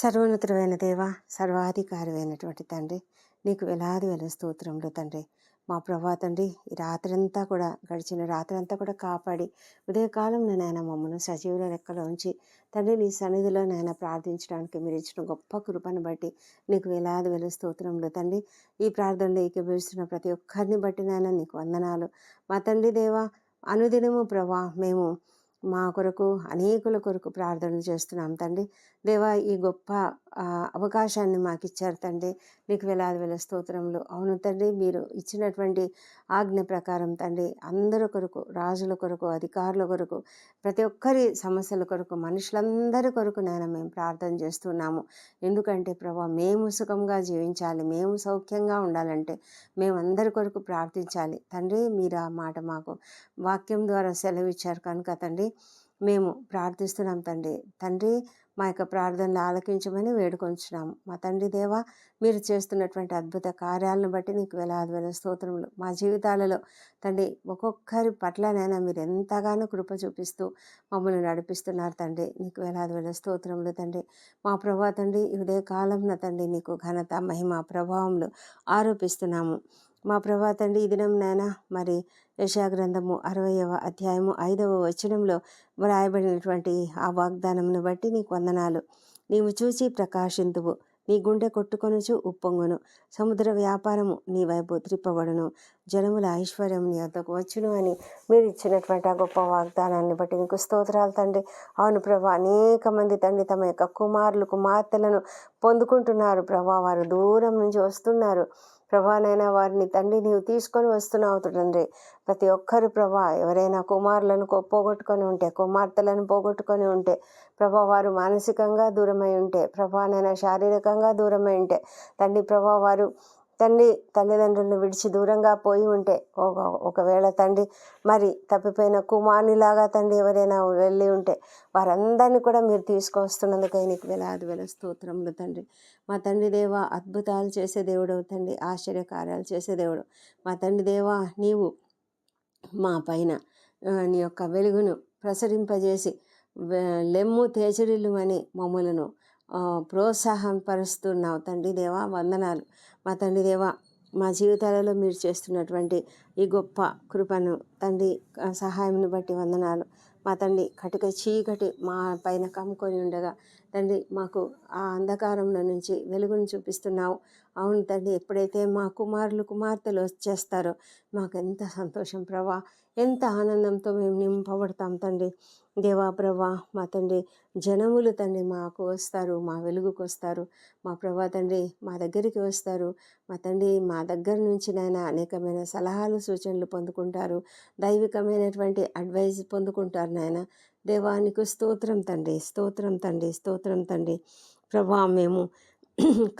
సర్వోన్నతుడైన దేవ సర్వాధికారమైనటువంటి తండ్రి నీకు వేలాది వేల స్తోత్రంలో తండ్రి. మా ప్రభా తండ్రి ఈ రాత్రంతా కూడా గడిచిన రాత్రంతా కూడా కాపాడి ఉదయకాలంలో నాయన మమ్మల్ని సజీవుల లెక్కలో ఉంచి తండ్రి నీ సన్నిధిలో నాయన ప్రార్థించడానికి మీరు ఇచ్చిన గొప్ప కృపను బట్టి నీకు వేలాది వేల స్తోత్రంలో తండ్రి. ఈ ప్రార్థనలో ఏకీభవిస్తున్న ప్రతి ఒక్కరిని బట్టి నాయన నీకు వందనాలు. మా తండ్రి దేవ అనుదినము ప్రభా మేము మా కొరకు అనేకుల కొరకు ప్రార్థన చేస్తున్నాం. తండ్రి దేవా ఈ గొప్ప అవకాశాన్ని మాకు ఇచ్చారు తండ్రి నీకు వేలాది వేల స్తోత్రములు. అవును తండ్రి మీరు ఇచ్చినటువంటి ఆజ్ఞ ప్రకారం తండ్రి అందరి కొరకు రాజుల కొరకు అధికారుల కొరకు ప్రతి ఒక్కరి సమస్యల కొరకు మనుషులందరి కొరకు నేను మేము ప్రార్థన చేస్తున్నాము. ఎందుకంటే ప్రభా మేము సుఖంగా జీవించాలి మేము సౌఖ్యంగా ఉండాలంటే మేము అందరి కొరకు ప్రార్థించాలి. తండ్రి మీరు ఆ మాట మాకు వాక్యం ద్వారా సెలవిచ్చారు కనుక తండ్రి మేము ప్రార్థిస్తున్నాం తండ్రి. తండ్రి మా యొక్క ప్రార్థనలు ఆలకించమని వేడుకొంచున్నాము. మా తండ్రి దేవా మీరు చేస్తున్నటువంటి అద్భుత కార్యాలను బట్టి నీకు వేలాది వేల స్తోత్రములు. మా జీవితాలలో తండ్రి ఒక్కొక్కరి పట్లనైనా మీరు ఎంతగానో కృప చూపిస్తూ మమ్మల్ని నడిపిస్తున్నారు తండ్రి. నీకు వేలాది వేల స్తోత్రములు తండ్రి. మా ప్రభా తండ్రి ఈ ఉదయ కాలంన తండ్రి నీకు ఘనత మహిమ ప్రభావములు ఆరోపిస్తున్నాము. మా ప్రభా తండ్రి ఈ దినం నాయన మరి యశాగ్రంథము అరవయవ అధ్యాయము ఐదవ వచనంలో వ్రాయబడినటువంటి ఆ వాగ్దానమును బట్టి నీకు వందనాలు. నీవు చూసి ప్రకాశింతువు. నీ గుండె కొట్టుకొనుచు ఉప్పొంగును. సముద్ర వ్యాపారము నీ వైపు త్రిప్పబడును. జనముల ఐశ్వర్యం నీ వద్దకు వచ్చును అని మీరు ఇచ్చినటువంటి ఆ గొప్ప వాగ్దానాన్ని బట్టి నీకు స్తోత్రాలు తండ్రి. అవును ప్రభా అనేక మంది తండ్రి తమ యొక్క కుమారులు కుమార్తెలను పొందుకుంటున్నారు ప్రభా. వారు దూరం నుంచి వస్తున్నారు. ప్రభానైనా వారిని తండ్రి నీవు తీసుకొని వస్తున్నావు తండ్రి. ప్రతి ఒక్కరు ప్రభా ఎవరైనా కుమారులను పోగొట్టుకొని ఉంటే కుమార్తెలను పోగొట్టుకొని ఉంటే ప్రభా వారు మానసికంగా దూరమై ఉంటే ప్రభానైనా శారీరకంగా దూరమై ఉంటే తండ్రి ప్రభా వారు తండ్రి తల్లిదండ్రులను విడిచి దూరంగా పోయి ఉంటే ఒక ఒకవేళ తండ్రి మరి తప్పిపోయిన కుమారునిలాగా తండ్రి ఎవరైనా వెళ్ళి ఉంటే వారందరినీ కూడా మీరు తీసుకొస్తున్నందుకై నీకు వేలాది వేల స్తోత్రములు తండ్రి. మా తండ్రి దేవ అద్భుతాలు చేసే దేవుడు తండ్రి ఆశ్చర్యకార్యాలు చేసే దేవుడు. మా తండ్రి దేవా నీవు మా పైన నీ యొక్క వెలుగును ప్రసరింపజేసి లెమ్ము తేజరిల్లు అని మమ్మలను ప్రోత్సాహపరుస్తున్నావు తండ్రి దేవా వందనాలు. మా తండ్రి దేవా మా జీవితాలలో మీరు చేస్తున్నటువంటి ఈ గొప్ప కృపను తండ్రి సహాయంను బట్టి వందనాలు. మా తండ్రి కటిక చీకటి మా పైన కమ్ముకొని ఉండగా తండ్రి మాకు ఆ అంధకారంలో నుంచి వెలుగును చూపిస్తున్నావు. అవును తండ్రి ఎప్పుడైతే మా కుమారులు కుమార్తెలు వచ్చేస్తారో మాకు ఎంత సంతోషం ప్రభా. ఎంత ఆనందంతో మేము నింపబడతాం తండ్రి. దేవా ప్రభా మా తండ్రి జనములు తండ్రి మాకు వస్తారు మా వెలుగుకు వస్తారు. మా ప్రభా తండ్రి మా దగ్గరికి వస్తారు. మా తండ్రి మా దగ్గర నుంచి నాయన అనేకమైన సలహాలు సూచనలు పొందుకుంటారు. దైవికమైనటువంటి అడ్వైజ్ పొందుకుంటారు నాయన. దేవానికి స్తోత్రం తండ్రి. స్తోత్రం తండ్రి. స్తోత్రం తండ్రి. ప్రభా మేము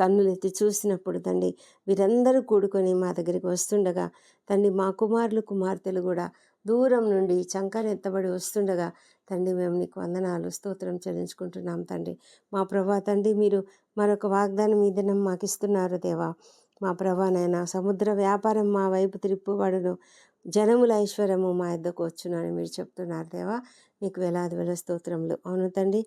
కన్నులెత్తి చూసినప్పుడు తండ్రి వీరందరూ కూడుకొని మా దగ్గరికి వస్తుండగా తండ్రి మా కుమారులు కుమార్తెలు కూడా దూరం నుండి చంకనెత్తబడి వస్తుండగా తండ్రి మేము నీకు వందనాలు స్తోత్రం చెల్లించుకుంటున్నాం తండ్రి మా ప్రభా తండ్రి మీరు మరొక వాగ్దానం మీదనం మాకు ఇస్తున్నారు దేవా. మా ప్రభానైనా సముద్ర వ్యాపారం మా వైపు త్రిప్పుబడును జనముల ఐశ్వర్యము మా ఇద్దకు వచ్చును అని మీరు చెప్తున్నారు దేవా. నీకు వేలాది వేల స్తోత్రములు. అవును తండ్రి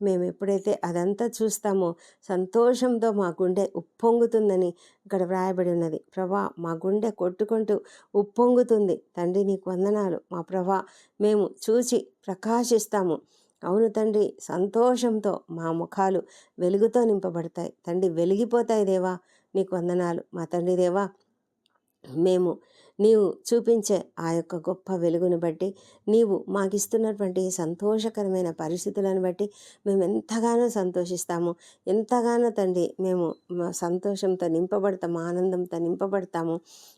మేము ఎప్పుడైతే అదంతా చూస్తామో సంతోషంతో మా గుండె ఉప్పొంగుతుందని ఇక్కడ వ్రాయబడి ఉన్నది. ప్రభా మా గుండె కొట్టుకుంటూ ఉప్పొంగుతుంది. తండ్రి నీకు వందనాలు. మా ప్రభా మేము చూచి ప్రకాశిస్తాము. అవును తండ్రి సంతోషంతో మా ముఖాలు వెలుగుతో నింపబడతాయి. తండ్రి వెలిగిపోతాయి దేవా నీకు వందనాలు. మా తండ్రి దేవా మేము నీవు చూపించే ఆ యొక్క గొప్ప వెలుగును బట్టి నీవు మాకిస్తున్నటువంటి సంతోషకరమైన పరిస్థితులను బట్టి మేము ఎంతగానో సంతోషిస్తాము. ఎంతగానో తండ్రి మేము మా సంతోషంతో నింపబడతాము ఆనందంతో నింపబడతాము.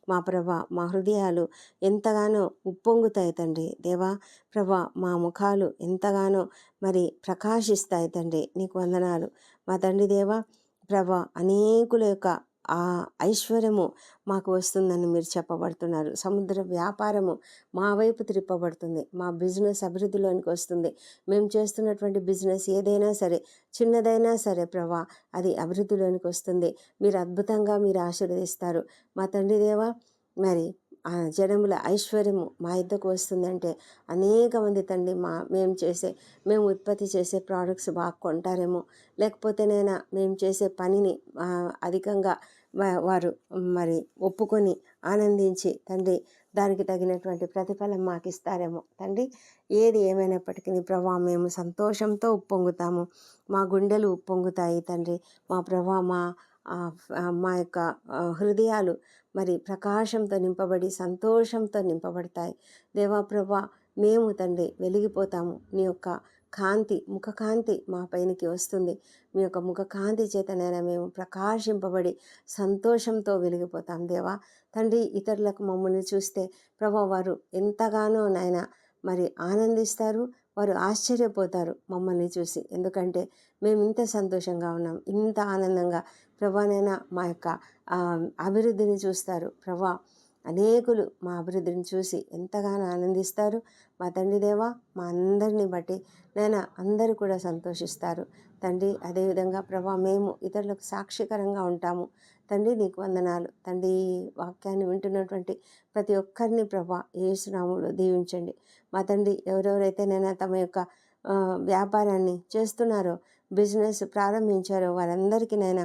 మా ప్రభ మా హృదయాలు ఎంతగానో ఉప్పొంగుతాయి తండ్రి. దేవా ప్రభా మా ముఖాలు ఎంతగానో మరి ప్రకాశిస్తాయి తండ్రి. నీకు వందనాలు. మా తండ్రి దేవా ప్రభా అనేకుల యొక్క ఆ ఐశ్వర్యము మాకు వస్తుందని మీరు చెప్పబడుతున్నారు. సముద్ర వ్యాపారము మా వైపు త్రిప్పబడుతుంది మా బిజినెస్ అభివృద్ధిలోనికి వస్తుంది. మేము చేస్తున్నటువంటి బిజినెస్ ఏదైనా సరే చిన్నదైనా సరే ప్రభా అది అభివృద్ధిలోనికి వస్తుంది. మీరు అద్భుతంగా మీరు ఆశీర్వదిస్తారు. మా తండ్రి దేవా మరి ఆ జనముల ఐశ్వర్యము మా ఇద్దకు వస్తుందంటే అనేక మంది తండ్రి మా మేము చేసే మేము ఉత్పత్తి చేసే ప్రోడక్ట్స్ బాగా కొంటారేమో. లేకపోతేనైనా మేము చేసే పనిని అధికంగా వారు మరి ఒప్పుకొని ఆనందించి తండ్రి దానికి తగినటువంటి ప్రతిఫలం మాకు ఇస్తారేమో తండ్రి ఏది ఏమైనప్పటికీ ప్రభా మేము సంతోషంతో ఉప్పొంగుతాము. మా గుండెలు ఉప్పొంగుతాయి తండ్రి. మా ప్రభా మా మా యొక్క హృదయాలు మరి ప్రకాశంతో నింపబడి సంతోషంతో నింపబడతాయి. దేవా ప్రభా మేము తండ్రి వెలిగిపోతాము. నీ యొక్క కాంతి ముఖకాంతి మా పైనకి వస్తుంది. మీ యొక్క ముఖ కాంతి చేతనైనా మేము ప్రకాశింపబడి సంతోషంతో వెలిగిపోతాం దేవా. తండ్రి ఇతరులకు మమ్మల్ని చూస్తే ప్రభా వారు ఎంతగానో నాయన మరి ఆనందిస్తారు వారు ఆశ్చర్యపోతారు మమ్మల్ని చూసి. ఎందుకంటే మేము ఇంత సంతోషంగా ఉన్నాం ఇంత ఆనందంగా ప్రభానైనా మా యొక్క అభివృద్ధిని చూస్తారు. ప్రభా అనేకులు మా అభివృద్ధిని చూసి ఎంతగానో ఆనందిస్తారు. మా తండ్రి దేవా మా అందరిని బట్టి నేను అందరూ కూడా సంతోషిస్తారు. తండ్రి అదేవిధంగా ప్రభా మేము ఇతరులకు సాక్షికరంగా ఉంటాము. తండ్రి నీకు వందనాలు. తండ్రి వాక్యాన్ని వింటున్నటువంటి ప్రతి ఒక్కరిని ప్రభా ఏసునాములు దీవించండి. మా తండ్రి ఎవరెవరైతే నేను తమ యొక్క వ్యాపారాన్ని చేస్తున్నారో బిజినెస్ ప్రారంభించారో. వారందరికీ ఏ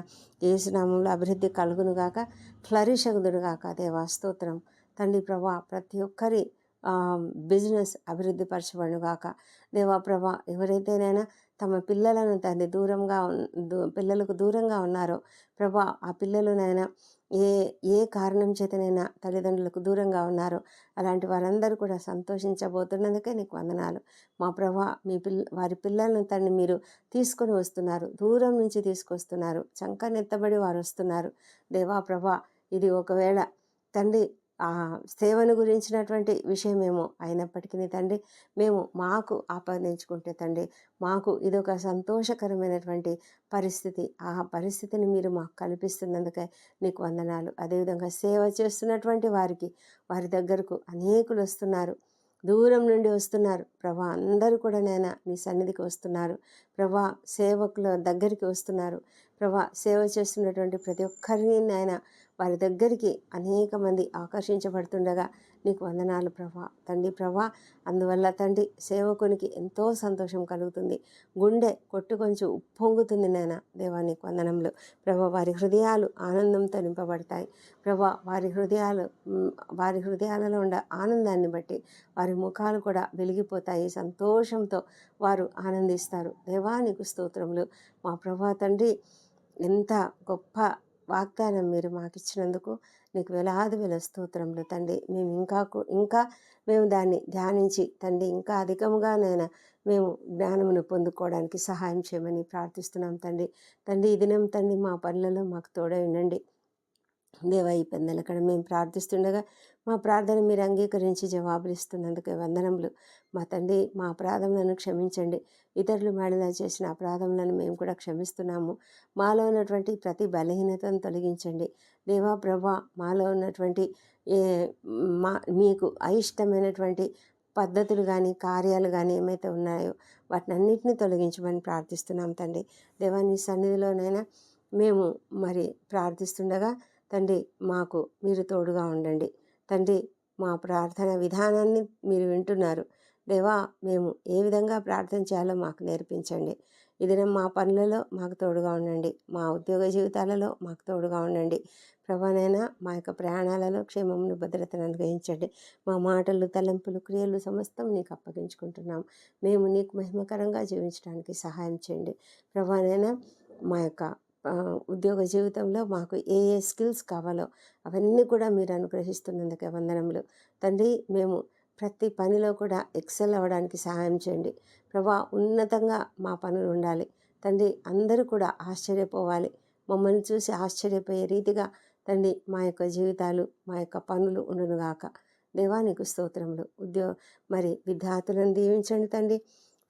ఏసునామంలో అభివృద్ధి కలుగునుగాక ఫ్లరిషగుదుడు అగుదురుగాక దేవా స్తోత్రం. తండ్రి ప్రభా ప్రతి ఒక్కరి బిజినెస్ అభివృద్ధి పరచబడుగాక దేవాప్రభా ఎవరైతేనైనా తమ పిల్లలను తండ్రి దూరంగా దూ- పిల్లలకు దూరంగా ఉన్నారో ప్రభా ఆ పిల్లలునైనా ఏ ఏ కారణం చేతనైనా తల్లిదండ్రులకు దూరంగా ఉన్నారో. అలాంటి వారందరూ కూడా సంతోషించబోతున్నందుకే నీకు వందనాలు. మా ప్రభా మీ పిల్ల వారి పిల్లలను తండ్రి మీరు తీసుకొని వస్తున్నారు. దూరం నుంచి తీసుకొస్తున్నారు. చంకనెత్తబడి వారు వస్తున్నారు. దేవా ప్రభా ఇది ఒకవేళ తండ్రి ఆ సేవను గురించినటువంటి విషయమేమో అయినప్పటికీ తండ్రి మేము మాకు ఆపాదించుకుంటే తండ్రి మాకు ఇదొక సంతోషకరమైనటువంటి పరిస్థితి. ఆ పరిస్థితిని మీరు మాకు కల్పిస్తున్నందుకే నీకు వందనాలు. అదేవిధంగా సేవ చేస్తున్నటువంటి వారికి వారి దగ్గరకు అనేకులు వస్తున్నారు. దూరం నుండి వస్తున్నారు. ప్రభా అందరూ కూడా నేను నీ సన్నిధికి వస్తున్నారు. ప్రభా సేవకుల దగ్గరికి వస్తున్నారు. ప్రభా సేవ చేస్తున్నటువంటి ప్రతి ఒక్కరిని నాయన వారి దగ్గరికి అనేక మంది ఆకర్షించబడుతుండగా నీకు వందనాలు ప్రభా. తండ్రి ప్రభా అందువల్ల తండ్రి సేవకునికి ఎంతో సంతోషం కలుగుతుంది. గుండె కొట్టు కొంచెం ఉప్పొంగుతుంది నాయన. దేవా వందనములు. ప్రభా వారి హృదయాలు ఆనందంతో నింపబడతాయి. ప్రభా వారి హృదయాలు వారి హృదయాలలో ఉండే ఆనందాన్ని బట్టి వారి ముఖాలు కూడా వెలిగిపోతాయి. సంతోషంతో వారు ఆనందిస్తారు. దేవా నీకు స్తోత్రములు. మా ప్రభా తండ్రి ఎంత గొప్ప వాగ్దానం మీరు మాకు ఇచ్చినందుకు నీకు వేలాది వేల స్తోత్రములు తండ్రి. మేము ఇంకా ఇంకా మేము దాన్ని ధ్యానించి తండ్రి ఇంకా అధికముగా నేను మేము జ్ఞానమును పొందుకోవడానికి సహాయం చేయమని ప్రార్థిస్తున్నాం తండ్రి. తండ్రి ఈ దినం తండ్రి మా పనులలో మాకు తోడై ఉండండి. దేవా ఈ పెందలక్కడ మేము ప్రార్థిస్తుండగా మా ప్రార్థన మీరు అంగీకరించి జవాబులు ఇస్తున్నందుకు వందనములు. మా తండ్రి మా అపరాధములను క్షమించండి. ఇతరులు మేడలా చేసిన అపరాధములను మేము కూడా క్షమిస్తున్నాము. మాలో ఉన్నటువంటి ప్రతి బలహీనతను తొలగించండి. దేవా ప్రభా మాలో ఉన్నటువంటి మా మీకు అయిష్టమైనటువంటి పద్ధతులు కానీ కార్యాలు కానీ ఏమైతే ఉన్నాయో వాటిని అన్నింటినీ తొలగించమని ప్రార్థిస్తున్నాం తండ్రి. దేవాన్ని సన్నిధిలోనైనా మేము మరి ప్రార్థిస్తుండగా తండ్రి మాకు మీరు తోడుగా ఉండండి. తండ్రి మా ప్రార్థన విధానాన్ని మీరు వింటున్నారు. దేవా మేము ఏ విధంగా ప్రార్థన చేయాలో మాకు నేర్పించండి. ఇది మా పనులలో మాకు తోడుగా ఉండండి. మా ఉద్యోగ జీవితాలలో మాకు తోడుగా ఉండండి. ప్రభానైనా మా యొక్క ప్రయాణాలలో క్షేమమును భద్రతను అనుగ్రహించండి. మా మాటలు తలంపులు క్రియలు సమస్తం నీకు అప్పగించుకుంటున్నాం. మేము నీకు మహిమకరంగా జీవించడానికి సహాయం చేయండి. ప్రభానైనా మా యొక్క ఉద్యోగ జీవితంలో మాకు ఏ ఏ స్కిల్స్ కావాలో అవన్నీ కూడా మీరు అనుగ్రహిస్తున్నందుకే వందనములు. తండ్రి మేము ప్రతి పనిలో కూడా ఎక్సెల్ అవ్వడానికి సహాయం చేయండి. ప్రభా ఉన్నతంగా మా పనులు ఉండాలి. తండ్రి అందరూ కూడా ఆశ్చర్యపోవాలి. మమ్మల్ని చూసి ఆశ్చర్యపోయే రీతిగా తండ్రి మా యొక్క జీవితాలు మా యొక్క పనులు ఉండునుగాక. దేవానికి స్తోత్రములు. ఉద్యో మరి విద్యార్థులను దీవించండి తండ్రి.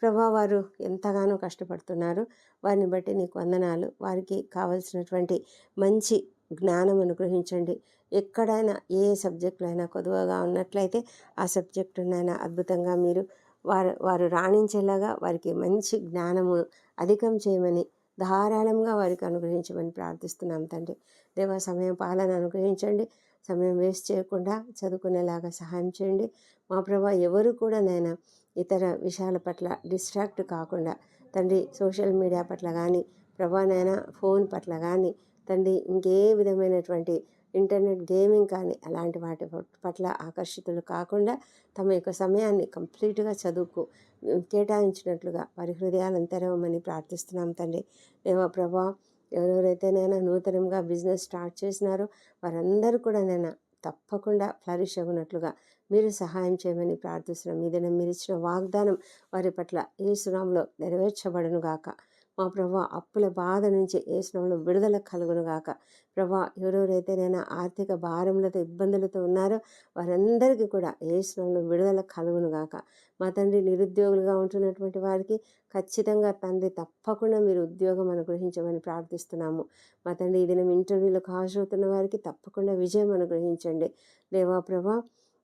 ప్రభా వారు ఎంతగానో కష్టపడుతున్నారు. వారిని బట్టి నీకు వందనాలు. వారికి కావలసినటువంటి మంచి జ్ఞానం అనుగ్రహించండి. ఎక్కడైనా ఏ సబ్జెక్టులో అయినా కొదువగా ఉన్నట్లయితే ఆ సబ్జెక్టునైనా అద్భుతంగా మీరు వారు వారు రాణించేలాగా వారికి మంచి జ్ఞానము అధికం చేయమని ధారాళంగా వారికి అనుగ్రహించమని ప్రార్థిస్తున్నాం తండ్రి. దేవ సమయం పాలన అనుగ్రహించండి. సమయం వేస్ట్ చేయకుండా చదువుకునేలాగా సహాయం చేయండి. మా ప్రభా ఎవరు కూడా నైనా ఇతర విషయాల పట్ల డిస్ట్రాక్ట్ కాకుండా తండ్రి సోషల్ మీడియా పట్ల కానీ ప్రభానైనా ఫోన్ పట్ల కానీ తండ్రి ఇంకే విధమైనటువంటి ఇంటర్నెట్ గేమింగ్ కానీ అలాంటి వాటి పట్ల ఆకర్షితులు కాకుండా తమ యొక్క సమయాన్ని కంప్లీట్గా చదువుకు కేటాయించినట్లుగా వారి హృదయాలను తెరవమని ప్రార్థిస్తున్నాం తండ్రి. దేవా ప్రభా ఎవరెవరైతేనైనా నూతనంగా బిజినెస్ స్టార్ట్ చేసినారో వారందరూ కూడా నేను తప్పకుండా ఫ్లరిష్ అవ్వనట్లుగా మీరు సహాయం చేయమని ప్రార్థిస్తున్నాం. ఏదైనా మీరు ఇచ్చిన వాగ్దానం వారి పట్ల ఈ సునాంలో నెరవేర్చబడును మా ప్రభా అప్పుల బాధ నుంచి ఏసునాంలో విడుదల కలుగునుగాక ప్రభా ఎవరెవరైతే నేను ఆర్థిక భారములతో ఇబ్బందులతో ఉన్నారో వారందరికీ కూడా ఏసునాంలో విడుదల కలుగును గాక. మా తండ్రి నిరుద్యోగులుగా ఉంటున్నటువంటి వారికి ఖచ్చితంగా తండ్రి తప్పకుండా మీరు ఉద్యోగం అనుగ్రహించమని ప్రార్థిస్తున్నాము. మా తండ్రి ఈ దినం ఇంటర్వ్యూలకు హాజరవుతున్న వారికి తప్పకుండా విజయం అనుగ్రహించండి. దేవా ప్రభా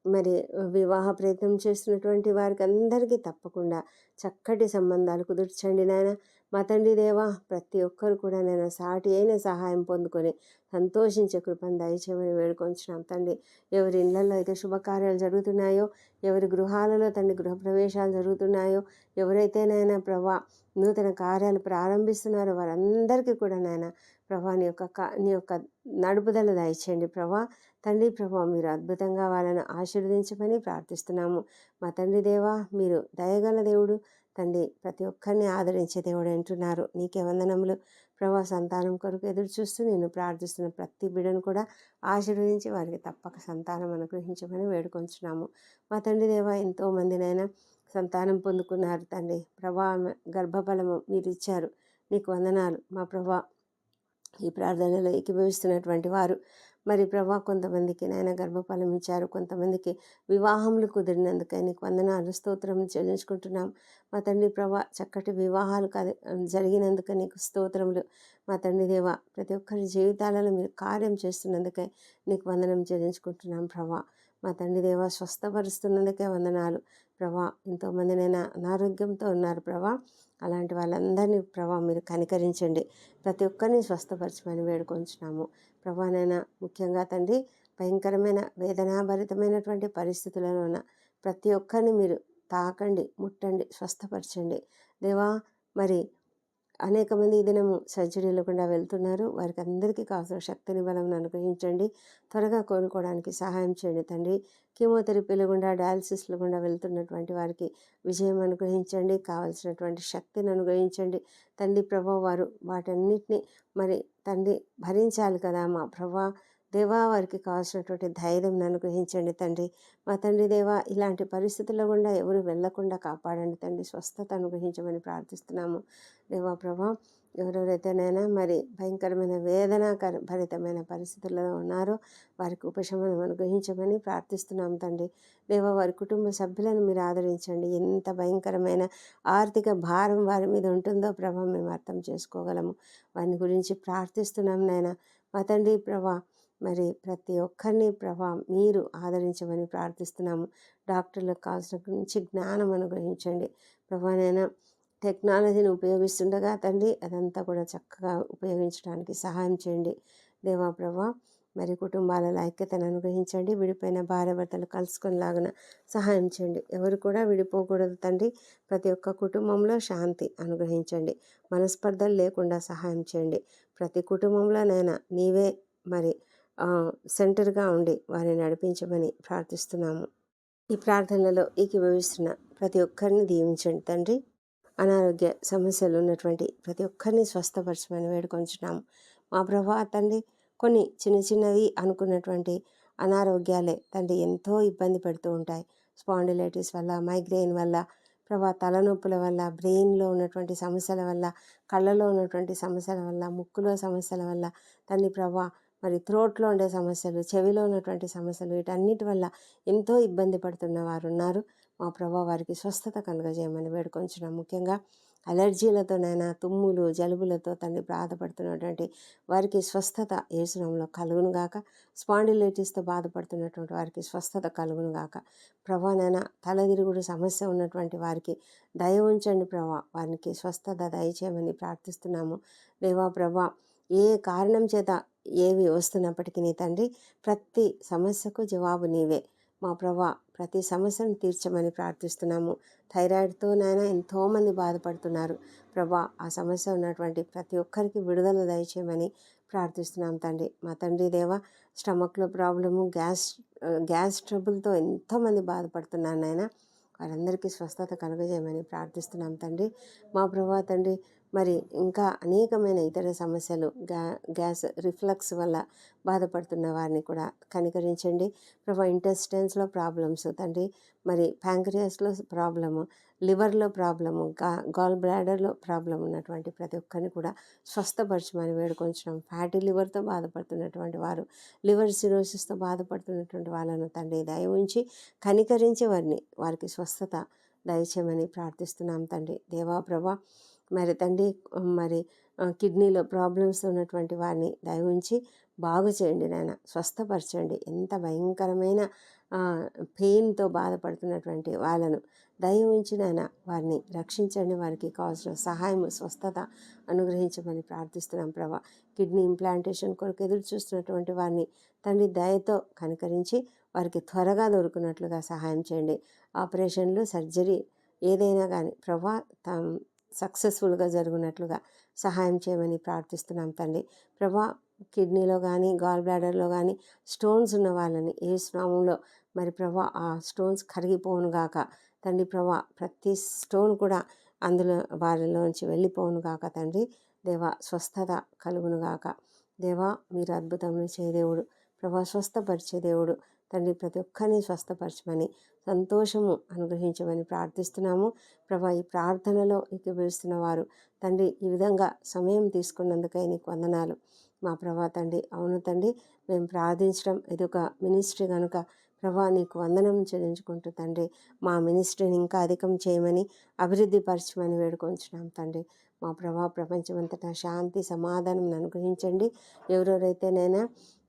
మరి వివాహ ప్రయత్నం చేస్తున్నటువంటి వారికి అందరికీ తప్పకుండా చక్కటి సంబంధాలు కుదుర్చండి నాయన. మా తండ్రి దేవా ప్రతి ఒక్కరు కూడా నేను సాటి అయిన సహాయం పొందుకొని సంతోషించే కృపను దయచేయమని వేడుకొంచున్నాం తండ్రి. ఎవరి ఇళ్ళలో అయితే శుభకార్యాలు జరుగుతున్నాయో ఎవరి గృహాలలో తండ్రి గృహప్రవేశాలు జరుగుతున్నాయో ఎవరైతే నాయన ప్రభా నూతన కార్యాలు ప్రారంభిస్తున్నారో వారందరికీ కూడా నాయన ప్రభా నీ యొక్క నీ యొక్క నడుపుదల దయచేయండి ప్రభా. తండ్రి ప్రభా మీరు అద్భుతంగా వాళ్ళని ఆశీర్వదించమని ప్రార్థిస్తున్నాము. మా తండ్రి దేవా మీరు దయగల దేవుడు తండ్రి ప్రతి ఒక్కరిని ఆదరించే దేవుడు అంటున్నారు. నీకే వందనములు. ప్రభా సంతానం కొరకు ఎదురు చూస్తూ నేను ప్రార్థిస్తున్న ప్రతి బిడను కూడా ఆశీర్వదించి వారికి తప్పక సంతానం అనుగ్రహించమని వేడుకొంచున్నాము. మా తండ్రి దేవ ఎంతోమందినైనా సంతానం పొందుకున్నారు తండ్రి. ప్రభా గర్భఫలము మీరు ఇచ్చారు. నీకు వందనాలు. మా ప్రభా ఈ ప్రార్థనలో ఏకీభవిస్తున్నటువంటి వారు. మరి ప్రభా కొంతమందికి నాయన గర్భఫలం ఇచ్చారు. కొంతమందికి వివాహములు కుదిరినందుకై నీకు వందనాలు స్తోత్రం చెల్లించుకుంటున్నాం. మా తండ్రి ప్రభా చక్కటి వివాహాలు కది జరిగినందుకు నీకు స్తోత్రములు. మా తండ్రి దేవ ప్రతి ఒక్కరి జీవితాలలో మీరు కార్యం చేస్తున్నందుకే నీకు వందనం చెల్లించుకుంటున్నాం ప్రభా. మా తండ్రి దేవ స్వస్థపరుస్తున్నందుకే వందనాలు ప్రభా. ఎంతోమంది నేను అనారోగ్యంతో ఉన్నారు ప్రభా. అలాంటి వాళ్ళందరినీ ప్రభా మీరు కనికరించండి. ప్రతి ఒక్కరిని స్వస్థపరచమని వేడుకొంచున్నాము. ప్రభానైనా ముఖ్యంగా తండ్రి భయంకరమైన వేదనాభరితమైనటువంటి పరిస్థితులలో ఉన్న ప్రతి ఒక్కరిని మీరు తాకండి ముట్టండి స్వస్థపరచండి. దేవా మరి అనేక మంది ఈ దినము సర్జరీలు కూడా వెళ్తున్నారు. వారికి అందరికీ కావాల్సిన శక్తిని బలం అనుగ్రహించండి. త్వరగా కోలుకోవడానికి సహాయం చేయండి తండ్రి. కీమోథెరపీలు గుండా డయాలసిస్లు గుండా వెళ్తున్నటువంటి వారికి విజయం అనుగ్రహించండి. కావలసినటువంటి శక్తిని అనుగ్రహించండి. తండ్రి ప్రభా వారు వాటన్నిటిని మరి తండ్రి భరించాలి కదా మా ప్రభా. దేవా వారికి కావాల్సినటువంటి ధైర్యం అనుగ్రహించండి తండ్రి. మా తండ్రి దేవా ఇలాంటి పరిస్థితుల్లో గుండా ఎవరు వెళ్ళకుండా కాపాడండి తండ్రి. స్వస్థత అనుగ్రహించమని ప్రార్థిస్తున్నాము. దేవా ప్రభా ఎవరెవరైతేనైనా మరి భయంకరమైన వేదనాకర భరితమైన పరిస్థితుల్లో ఉన్నారో వారికి ఉపశమనం అనుగ్రహించమని ప్రార్థిస్తున్నాం తండ్రి. దేవా వారి కుటుంబ సభ్యులను మీరు ఆదరించండి. ఎంత భయంకరమైన ఆర్థిక భారం వారి మీద ఉంటుందో ప్రభా మేము అర్థం చేసుకోగలము. వారిని గురించి ప్రార్థిస్తున్నాం నాయన. మా తండ్రి ప్రభా మరి ప్రతి ఒక్కరిని ప్రభా మీరు ఆదరించమని ప్రార్థిస్తున్నాము. డాక్టర్లకు కావాల్సిన నుంచి జ్ఞానం అనుగ్రహించండి. ప్రభానైనా టెక్నాలజీని ఉపయోగిస్తుండగా తండ్రి అదంతా కూడా చక్కగా ఉపయోగించడానికి సహాయం చేయండి. దేవా ప్రభా మరి కుటుంబాల ఐక్యతను అనుగ్రహించండి. విడిపోయిన భార్య భర్తలు కలుసుకునేలాగా సహాయం చేయండి. ఎవరు కూడా విడిపోకూడదు తండ్రి. ప్రతి ఒక్క కుటుంబంలో శాంతి అనుగ్రహించండి. మనస్పర్ధలు లేకుండా సహాయం చేయండి. ప్రతి కుటుంబంలోనైనా నీవే మరి సెంటర్గా ఉండి వారిని నడిపించమని ప్రార్థిస్తున్నాము. ఈ ప్రార్థనలలో ఏకీభవిస్తున్న ప్రతి ఒక్కరిని దీవించండి తండ్రి. అనారోగ్య సమస్యలు ఉన్నటువంటి ప్రతి ఒక్కరిని స్వస్థపరచమని వేడుకొంచున్నాము. మా ప్రభా తండ్రి కొన్ని చిన్న చిన్నవి అనుకున్నటువంటి అనారోగ్యాలే తండ్రి ఎంతో ఇబ్బంది పెడుతూ ఉంటాయి. స్పాండిలైటిస్ వల్ల మైగ్రెయిన్ వల్ల ప్రభా తలనొప్పుల వల్ల బ్రెయిన్లో ఉన్నటువంటి సమస్యల వల్ల కళ్ళలో ఉన్నటువంటి సమస్యల వల్ల ముక్కులో సమస్యల వల్ల తండ్రి ప్రభా మరి త్రోట్లో ఉండే సమస్యలు చెవిలో ఉన్నటువంటి సమస్యలు వీటన్నిటి వల్ల ఎంతో ఇబ్బంది పడుతున్న వారు ఉన్నారు మా ప్రభా వారికి స్వస్థత కలుగజేయమని వేడుకొంచున్నాం. ముఖ్యంగా అలర్జీలతోనైనా తుమ్ములు జలుబులతో తండ్రి బాధపడుతున్నటువంటి వారికి స్వస్థత ఏసునంలో కలుగును గాక. స్పాండిలైటిస్తో బాధపడుతున్నటువంటి వారికి స్వస్థత కలుగును గాక. ప్రభానైనా తలదిరుగుడు సమస్య ఉన్నటువంటి వారికి దయ ఉంచండి ప్రభా. వారికి స్వస్థత దయచేయమని ప్రార్థిస్తున్నాము. దేవా ప్రభా ఏ కారణం చేత ఏవి వస్తున్నప్పటికీ నీ తండ్రి ప్రతి సమస్యకు జవాబు నీవే. మా ప్రభా ప్రతి సమస్యను తీర్చమని ప్రార్థిస్తున్నాము. థైరాయిడ్తో నాయన ఎంతోమంది బాధపడుతున్నారు. ప్రభా ఆ సమస్య ఉన్నటువంటి ప్రతి ఒక్కరికి విడుదల దయచేయమని ప్రార్థిస్తున్నాం తండ్రి. మా తండ్రి దేవ స్టమక్లో ప్రాబ్లము గ్యాస్ గ్యాస్ ట్రబుల్తో ఎంతోమంది బాధపడుతున్నారు నాయన. వారందరికీ స్వస్థత కలుగజేయమని ప్రార్థిస్తున్నాం తండ్రి. మా ప్రభా తండ్రి మరి ఇంకా అనేకమైన ఇతర సమస్యలు గ్యా గ్యాస్ రిఫ్లక్స్ వల్ల బాధపడుతున్న వారిని కూడా కనికరించండి. ప్రభా ఇంటెస్టైన్స్లో ప్రాబ్లమ్స్ తండ్రి మరి ప్యాంక్రియాస్లో ప్రాబ్లము లివర్లో ప్రాబ్లము గా గాల్ బ్లాడర్లో ప్రాబ్లం ఉన్నటువంటి ప్రతి ఒక్కరిని కూడా స్వస్థపరచమని వేడుకొంచడం ఫ్యాటీ లివర్తో బాధపడుతున్నటువంటి వారు లివర్ సిరోసిస్తో బాధపడుతున్నటువంటి వాళ్ళను తండ్రి దయ ఉంచి కనికరించి వారిని వారికి స్వస్థత దయచేయమని ప్రార్థిస్తున్నాం తండ్రి. దేవా ప్రభా మరి తండ్రి మరి కిడ్నీలో ప్రాబ్లమ్స్ ఉన్నటువంటి వారిని దయ ఉంచి బాగు చేయండి నాయన. స్వస్థపరచండి. ఎంత భయంకరమైన పెయిన్తో బాధపడుతున్నటువంటి వాళ్ళను దయ ఉంచి నాయన వారిని రక్షించండి. వారికి కావాల్సిన సహాయం స్వస్థత అనుగ్రహించమని ప్రార్థిస్తున్నాం ప్రభా. కిడ్నీ ఇంప్లాంటేషన్ కొరకు ఎదురు చూస్తున్నటువంటి వారిని తండ్రి దయతో కనికరించి వారికి త్వరగా దొరుకున్నట్లుగా సహాయం చేయండి. ఆపరేషన్లు సర్జరీ ఏదైనా కానీ ప్రభా తం సక్సెస్ఫుల్గా జరుగునట్లుగా సహాయం చేయమని ప్రార్థిస్తున్నాం తండ్రి. ప్రభా కిడ్నీలో కానీ గాల్ బ్లాడర్లో కానీ స్టోన్స్ ఉన్న వాళ్ళని ఏ స్నామంలో మరి ప్రభా ఆ స్టోన్స్ కరిగిపోను గాక. తండ్రి ప్రభా ప్రతి స్టోన్ కూడా అందులో వారిలోంచి వెళ్ళిపోను గాక తండ్రి. దేవ స్వస్థత కలుగును గాక. దేవా మీరు అద్భుతములు చేయదేవుడు. ప్రభా స్వస్థపరిచే దేవుడు. తండ్రి ప్రతి ఒక్కరిని స్వస్థపరచమని సంతోషము అనుగ్రహించమని ప్రార్థిస్తున్నాము. ప్రభా ఈ ప్రార్థనలో ఏకీభవిస్తున్న వారు తండ్రి ఈ విధంగా సమయం తీసుకున్నందుకై నీకు వందనాలు. మా ప్రభా తండ్రి అవును తండ్రి మేము ప్రార్థించడం ఇది ఒక మినిస్ట్రీ కనుక ప్రభా నీకు వందనం చెల్లించుకుంటూ తండ్రి మా మినిస్ట్రీని ఇంకా అధికం చేయమని అభివృద్ధి పరచమని వేడుకొంచున్నాం తండ్రి. మా ప్రభా ప్రపంచమంతటా శాంతి సమాధానం అనుగ్రహించండి. ఎవరెవరైతేనైనా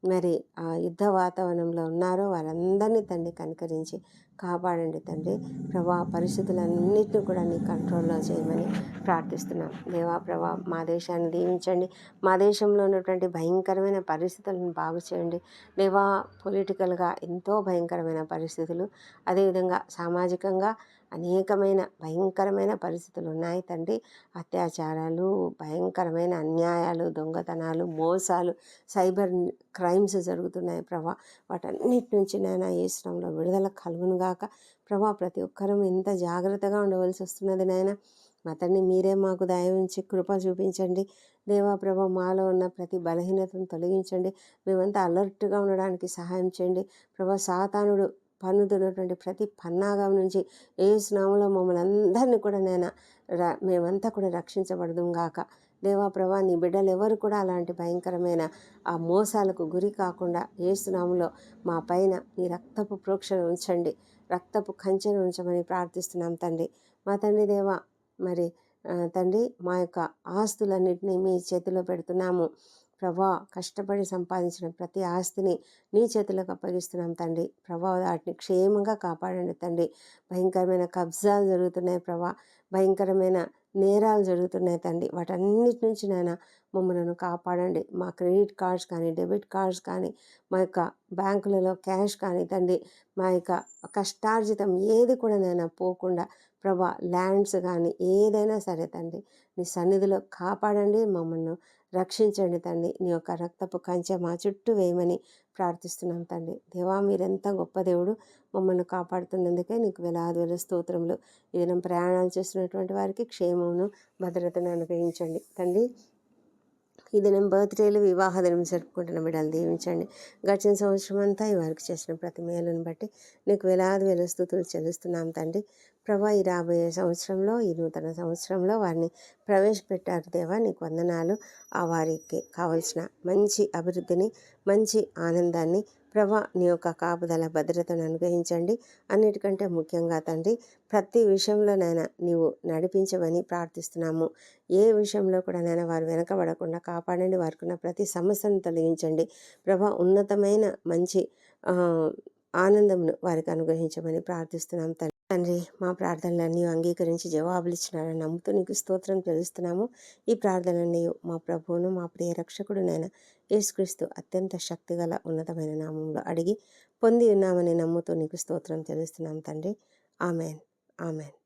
మరి ఆ యుద్ధ వాతావరణంలో ఉన్నారో వారందరినీ తండ్రి కనికరించి కాపాడండి తండ్రి. ప్రభా పరిస్థితులన్నింటినీ కూడా నీ కంట్రోల్లో చేయమని ప్రార్థిస్తున్నాం. దేవా ప్రభా మా దేశాన్ని దీవించండి. మా దేశంలో ఉన్నటువంటి భయంకరమైన పరిస్థితులను బాగు చేయండి. దేవా పొలిటికల్గా ఎంతో భయంకరమైన పరిస్థితులు. అదేవిధంగా సామాజికంగా అనేకమైన భయంకరమైన పరిస్థితులు ఉన్నాయి తండ్రి. అత్యాచారాలు భయంకరమైన అన్యాయాలు దొంగతనాలు మోసాలు సైబర్ క్రైమ్స్ జరుగుతున్నాయి ప్రభా. వాటన్నిటి నుంచి నేను ఏ శ్రమంలో విడుదల కలుగును గాక. ప్రభా ప్రతి ఒక్కరం ఎంత జాగ్రత్తగా ఉండవలసి వస్తున్నది నాయన. మా తండ్రి మీరే మాకు దయ ఉంచి కృప చూపించండి. దేవాప్రభ మాలో ఉన్న ప్రతి బలహీనతను తొలగించండి. మేమంతా అలర్ట్గా ఉండడానికి సహాయం చేయండి. ప్రభా సాతానుడు పన్నుతున్నటువంటి ప్రతి పన్నాగం నుంచి ఏ స్నామంలో మమ్మల్ని అందరినీ కూడా నేను ర మేమంతా కూడా రక్షించబడదు గాక. దేవా ప్రభా నీ బిడ్డలు ఎవరు కూడా అలాంటి భయంకరమైన ఆ మోసాలకు గురి కాకుండా ఏ స్నామంలో మా పైన నీ రక్తపు ప్రోక్షణ ఉంచండి. రక్తపు కంచెను ఉంచమని ప్రార్థిస్తున్నాం తండ్రి. మా తండ్రి దేవా మరి తండ్రి మా యొక్క ఆస్తులన్నింటినీ మీ చేతిలో పెడుతున్నాము. ప్రభా కష్టపడి సంపాదించిన ప్రతి ఆస్తిని నీ చేతులకు అప్పగిస్తున్నాం తండ్రి. ప్రభా వాటిని క్షేమంగా కాపాడండి తండ్రి. భయంకరమైన కబ్జాలు జరుగుతున్నాయి ప్రభా. భయంకరమైన నేరాలు జరుగుతున్నాయి తండ్రి వాటన్నిటి నుంచి నాయన మమ్మల్ని కాపాడండి. మా క్రెడిట్ కార్డ్స్ కానీ డెబిట్ కార్డ్స్ కానీ మా యొక్క బ్యాంకులలో క్యాష్ కానీ తండ్రి మా యొక్క కష్టార్జితం ఏది కూడా నేను పోకుండా ప్రభా ల్యాండ్స్ కానీ ఏదైనా సరే తండ్రి నీ సన్నిధిలో కాపాడండి మమ్మల్ని రక్షించండి తండ్రి నీ యొక్క రక్తపు కంచె మా చుట్టూ వేయమని ప్రార్థిస్తున్నాం తండ్రి దేవా మీరెంత గొప్ప దేవుడు మమ్మల్ని కాపాడుతున్నందుకే నీకు వేలాది వేల స్తోత్రములు. ఈ ప్రయాణాలు చేస్తున్నటువంటి వారికి క్షేమమును భద్రతను అనుగ్రహించండి. తండ్రి ఈ దినం బర్త్డేలు వివాహ దినం జరుపుకుంటున్న బిడ్డలు. దీవించండి. గడిచిన సంవత్సరం అంతా ఈ వారికి చేసిన ప్రతి మేలును బట్టి నీకు వేలాది వేల స్థుతులు చెల్లిస్తున్నాం తండ్రి. ప్రభా ఈ రాబోయే సంవత్సరంలో ఈ నూతన సంవత్సరంలో వారిని ప్రవేశపెట్టారు దేవా. నీకు వందనాలు. ఆ వారికి కావలసిన మంచి అభివృద్ధిని మంచి ఆనందాన్ని ప్రభా నీ యొక్క కాపుదల భద్రతను అనుగ్రహించండి. అన్నిటికంటే ముఖ్యంగా తండ్రి ప్రతి విషయంలోనైనా నీవు నడిపించమని ప్రార్థిస్తున్నాము. ఏ విషయంలో కూడా నైనా వారు వెనకబడకుండా కాపాడండి. వారికి ఉన్న ప్రతి సమస్యను తొలగించండి. ప్రభా ఉన్నతమైన మంచి ఆనందమును వారికి అనుగ్రహించమని ప్రార్థిస్తున్నాం తండ్రి తండ్రి మా ప్రార్థనలన్నీ అంగీకరించి జవాబులు ఇచ్చినారని నమ్ముతూ నీకు స్తోత్రం తెలుస్తున్నాము ఈ ప్రార్థనలన్నీ మా ప్రభువును మా ప్రియ రక్షకుడునైనా యేసుక్రీస్తు అత్యంత శక్తిగల ఉన్నతమైన నామంలో అడిగి పొంది ఉన్నామని నమ్ముతూ నీకు స్తోత్రం చెల్లిస్తున్నాం తండ్రి. ఆమెన్. ఆమెన్.